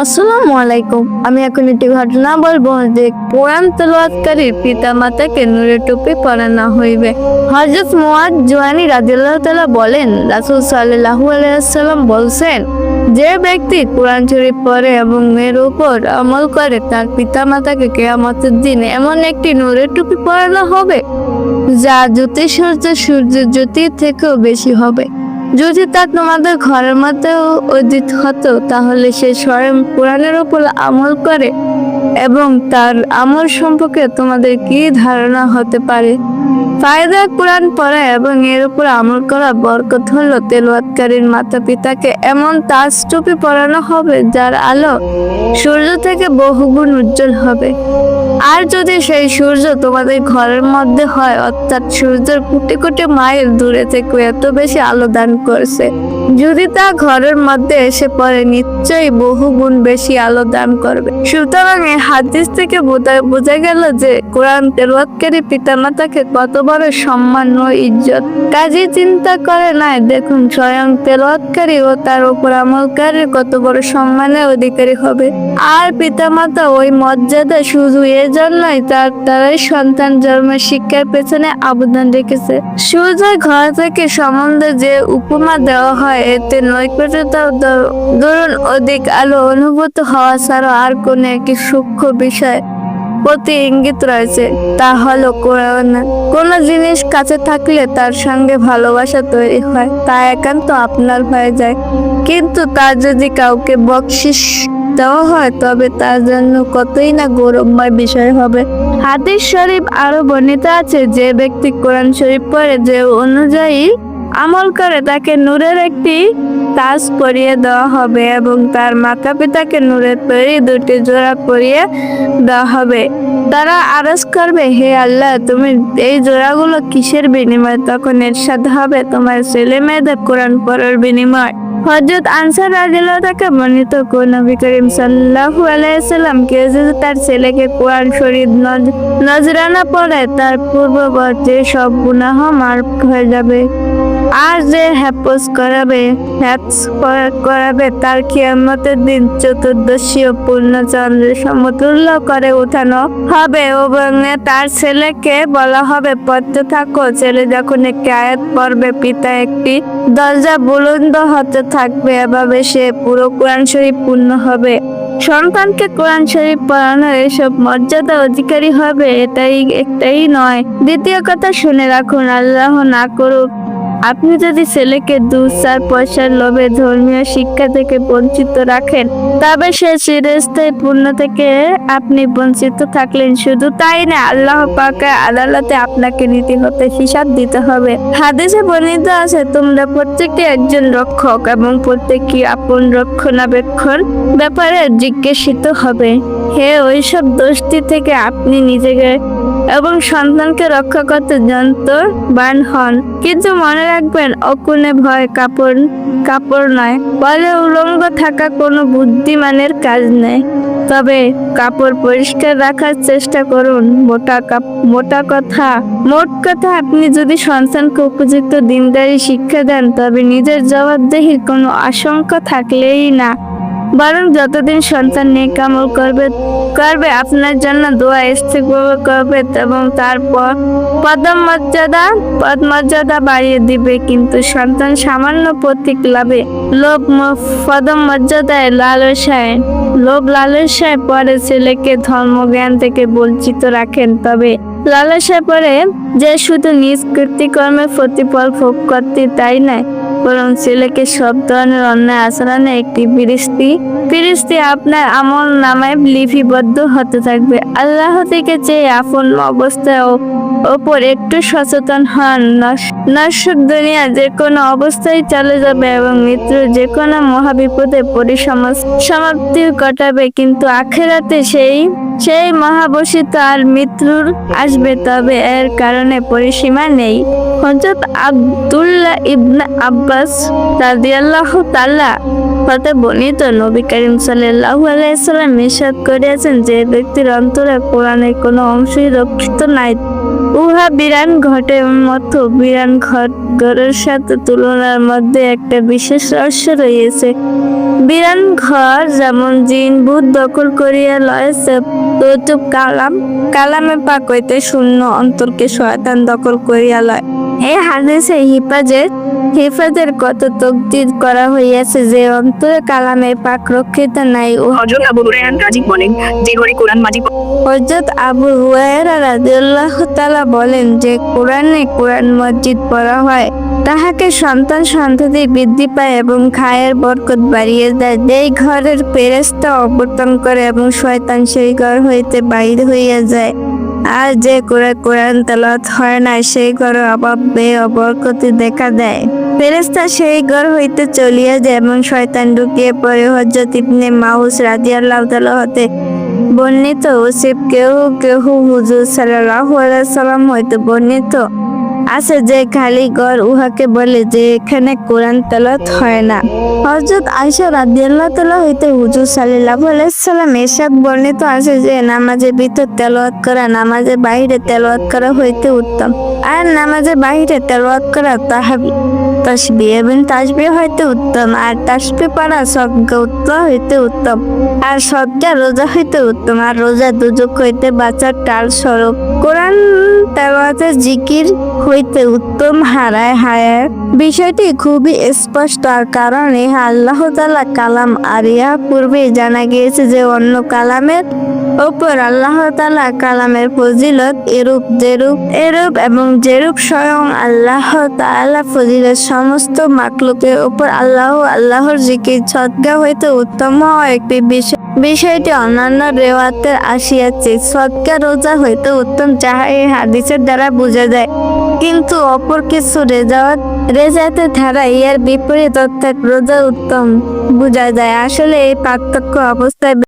আসসালামু আলাইকুম আমি এখন একটি ঘটনা বলব যে কোরআন তেলাওয়াতকারীর পিতা মাতাকে নূরের টুপি পরানো হইবে। হযরত মুআদ জুয়ানি রাদিয়াল্লাহু তাআলা বলেন, রাসূল সাল্লাল্লাহু আলাইহি বলছেন, যে ব্যক্তি কোরআন শরীফ পড়ে এবং এর উপর আমল করে, তার পিতা মাতাকে কেয়ামতের দিন এমন একটি নূরের টুপি পরানো হবে, যা জ্যোতি সূর্য সূর্যের জ্যোতির থেকেও বেশি হবে। যদি তা তোমাদের ঘরের মধ্যেও অর্জিত হতো, তাহলে সে স্বয়ং কোরআনের ওপর আমল করে এবং তার আমল সম্পর্কে তোমাদের কি ধারণা হতে পারে? ফায়দা কোরআন পড়া এবং এর উপর আমল করা বরকত হলো তেলোয়াতকারীর মাতা পিতাকে এমন তাজ টুপি পরানো হবে যার আলো সূর্য থেকে বহুগুণ উজ্জ্বল হবে। আর যদি সেই সূর্য তোমাদের ঘরের মধ্যে হয়, অর্থাৎ সূর্যের কোটি কোটি মাইল দূরে থেকে এত বেশি আলো দান করছে। যদি তা ঘরের মধ্যে এসে পড়ে, নিশ্চয়ই বহু গুণ বেশি আলো দান করবে। সুতরাং এই হাদিস থেকে বোঝা- গেল যে কোরআন তেলাওয়াতকারী পিতামাতাকে কত বড় সম্মান ও ইজ্জত। কাজী চিন্তা করে নাই দেখুন স্বয়ং তেলাওয়াতকারী ও তার উপর আমলকারী কত বড় সম্মানের অধিকারী হবে। আর পিতামাতা ওই মর্যাদা শুধু এর জন্যই তার, তারাই সন্তান জন্মের শিক্ষার পেছনে অবদান রেখেছে। সূর্যের ঘর থেকে সম্বন্ধে যে উপমা দেওয়া হয় এতে নৈকট্যতা দরুন অধিক আলো অনুভূত হওয়া ছাড়া আর কোনো একটি সূক্ষ্ম বিষয় প্রতি ইঙ্গিত রয়েছে। তা হলো কোরআন কোন জিনিস কাছে থাকলে তার সঙ্গে ভালোবাসা তৈরি হয়, তা একান্ত আপনার হয়ে যায়। কিন্তু তার যদি কাউকে বকশিস দেওয়া হয়, তবে তার জন্য কতই না গৌরবময় বিষয় হবে। হাদিস শরীফ আরও বর্ণিত আছে, যে ব্যক্তি কোরআন শরীফ পড়ে, যে অনুযায়ী আমল করে তাকে নূরের একটি তাজ পরিয়ে দেওয়া হবে এবং তার মাতা পিতাকে নূরের তৈরি দুটি জোড়া পরিয়ে দেওয়া হবে। তারা আরজ করবে, হে আল্লাহ, তুমি এই জোড়াগুলো কিসের বিনিময়? তখন এরশাদ হবে, তোমার ছেলে মেয়েদের কোরআন পড়ার বিনিময়। হজরত আনসার রাজিল্লাহ তাকে বর্ণিত নবী করিম সাল্লাহু আলাইসাল্লাম কেউ যদি তার ছেলেকে কোরআন শরীফ নজ- নজরানা পড়ে, তার পূর্ববর্তী সব গুনাহ মার্ক হয়ে যাবে। আর যে হ্যাপস করাবে হ্যাপস করাবে, তার কিয়ামতের দিন চতুর্দশী ও পূর্ণচন্দ্রের সমতুল্য করে উঠানো হবে এবং তার ছেলেকে বলা হবে, পড়তে থাকো। ছেলে যখন একটি আয়াত পড়বে, পিতা একটি দরজা বুলন্দ হতে থাকবে, এভাবে সে পুরো কোরআন শরীফ পূর্ণ হবে। সন্তানকে কোরআন শরীফ পড়ানোর এসব মর্যাদা অধিকারী হবে, এটাই একটাই নয়। দ্বিতীয় কথা শুনে রাখুন, আল্লাহ না করুক আপনি যদি ছেলেকে দু চার পয়সার লোভে ধর্মীয় শিক্ষা থেকে বঞ্চিত রাখেন, তবে সে চিরস্থায়ী পূর্ণ থেকে আপনি বঞ্চিত থাকলেন। শুধু তাই না, আল্লাহ পাকে আদালতে আপনাকে নীতি হতে হিসাব দিতে হবে। হাদিসে বর্ণিত আছে, তোমরা প্রত্যেকটি একজন রক্ষক এবং প্রত্যেকটি আপন রক্ষণাবেক্ষণ ব্যাপারে জিজ্ঞাসিত হবে। হে, ওইসব দোষটি থেকে আপনি নিজেকে এবং সন্তানকে রক্ষা করতে যন্ত্রবান হন। কিন্তু মনে রাখবেন অকুনে ভয় কাপড় কাপড় নয়, বলে উলঙ্গ থাকা কোনো বুদ্ধিমানের কাজ নেই। তবে কাপড় পরিষ্কার রাখার চেষ্টা করুন। মোটা কাপ, মোটা কথা, মোট কথা আপনি যদি সন্তানকে উপযুক্ত দিনদারি শিক্ষা দেন, তবে নিজের জবাবদেহির কোনো আশঙ্কা থাকলেই না। বরং যতদিন সন্তান আমল করবে করবে, আপনার জন্য দোয়া ইস্তেগফার করবে এবং তারপর পদমর্যাদা পদমর্যাদা বাড়িয়ে দিবে। কিন্তু সন্তান সামান্য প্রতীক লাভে লোভ পদমর্যাদায় পদম মর্যাদায় লালসায়, লোভ লালসায় পরে ছেলেকে ধর্মজ্ঞান থেকে বঞ্চিত রাখেন। তবে লালসায় পরে যে শুধু নিজ কৃতিকর্মের প্রতিফল ভোগ করতে তাই নয় বরং ছেলেকে সব ধরনের অন্যায় আচরণে একটি ফিরিস্তি ফিরিস্তি আপনার আমল নামায় লিপিবদ্ধ হতে থাকবে। আল্লাহ থেকে চেয়ে আপন অবস্থায় ওপর একটু সচেতন হন। নশ্বর দুনিয়া যে কোনো অবস্থায় চলে যাবে এবং মৃত্যু যে কোনো মহাবিপদে পরিসমাজ সমাপ্তি ঘটাবে। কিন্তু আখেরাতে সেই সেই মহাবসিত আর মৃত্যুর আসবে, তবে এর কারণে পরিসীমা নেই। হজরত আব্দুল্লাহ ইবনা আব্বাস রাদিয়াল্লাহু তাআলা হতে বর্ণিত নবী করিম সাল্লাল্লাহু আলাইহি সাল্লাম ইরশাদ করিয়াছেন যে ব্যক্তির অন্তরে কোরআনের কোনো অংশই রক্ষিত নাই। উহা বিরান ঘটের মতো বিরান ঘট ঘরের সাথে তুলনার মধ্যে একটা বিশেষ রহস্য রয়েছে। বিরান ঘর যেমন জিন ভূত দখল করিয়া লয়েছে, তৈতুব কালাম, কালামে পাকইতে শূন্য অন্তরকে শয়তান দখল করিয়া লয়। এই হাদিসে হিফাজের হিফাজের কত তকদির করা হইয়াছে যে অন্তরে কালামে পাক রক্ষিত নাই। ও হজরত আবু হুরায়রা রাজীব বলেন যে ঘরে কোরআন মাজিদ হজরত আবু হুয়ায়রা রাদিয়াল্লাহু তাআলা বলেন যে কোরআনে কোরআন মসজিদ পড়া হয় তাহাকে সন্তান সন্ততি বৃদ্ধি পায় এবং খায়ের বরকত বাড়িয়ে দেয়। যেই ঘরের ফেরেশতা অবর্তন করে এবং শয়তান সেই ঘর হইতে বাইর হইয়া যায়। আর যে করে কোরআন তেলত হয় না সেই ঘর অভাব বে দেখা দেয়। ফেরেস্তা সেই ঘর হইতে চলিয়া যায় এবং শয়তান ঢুকিয়ে পরে হজরত ইবনে মাউস রাজিয়াল্লাহ তালা হতে বর্ণিত, ওসিফ কেউ কেউ হুজুর সাল্লাহ সালাম হইতে বর্ণিত। আছে যে খালি ঘর উহাকে বলে যে এখানে কোরআন তেলত হয় না। হজরত আয়সা রাদিয়াল্লাহ তালা হইতে হুজুর সাল্লাহ আলাইহি সাল্লাম এরশাদ বর্ণিত আছে যে নামাজের ভিতর তেলোয়াত করা, নামাজের বাহিরে তেলোয়াত করা হইতে উত্তম। আর নামাজের বাহিরে তেলোয়াত করা তাহাবি। তসবি এবং তাসবি হইতে উত্তম, আর তাসবি পড়া সজ্ঞা উত্তম হইতে উত্তম, আর সজ্ঞা রোজা হইতে উত্তম, আর রোজা দুজক হইতে বাঁচার টাল স্বরূপ। কোরআন তেলাওয়াতে জিকির হইতে উত্তম হারায় হায়ার বিষয়টি খুবই স্পষ্ট, আর কারণ আল্লাহ তালা কালাম, আর ইহা পূর্বেই জানা গিয়েছে যে অন্য কালামের ওপর আল্লাহ তাআলা কালামের ফজিলত এরূপ, যেরূপ, এরূপ এবং যেরূপ স্বয়ং আল্লাহ তাআলা ফজিলত সমস্ত মাকলুকের উপর আল্লাহ আল্লাহর জিকির সদ্গা হইতে উত্তম একটি বিষয়। বিষয়টি অন্যান্য রেওয়াতের আসিয়াছে সৎকা রোজা হইতে উত্তম যাহা এই হাদিসের দ্বারা বোঝা যায়। কিন্তু অপর কিছু রেজাওয়াত রেজাতে ধারা ইয়ার বিপরীত অর্থাৎ রোজা উত্তম বোঝা যায়। আসলে এই পার্থক্য অবস্থায়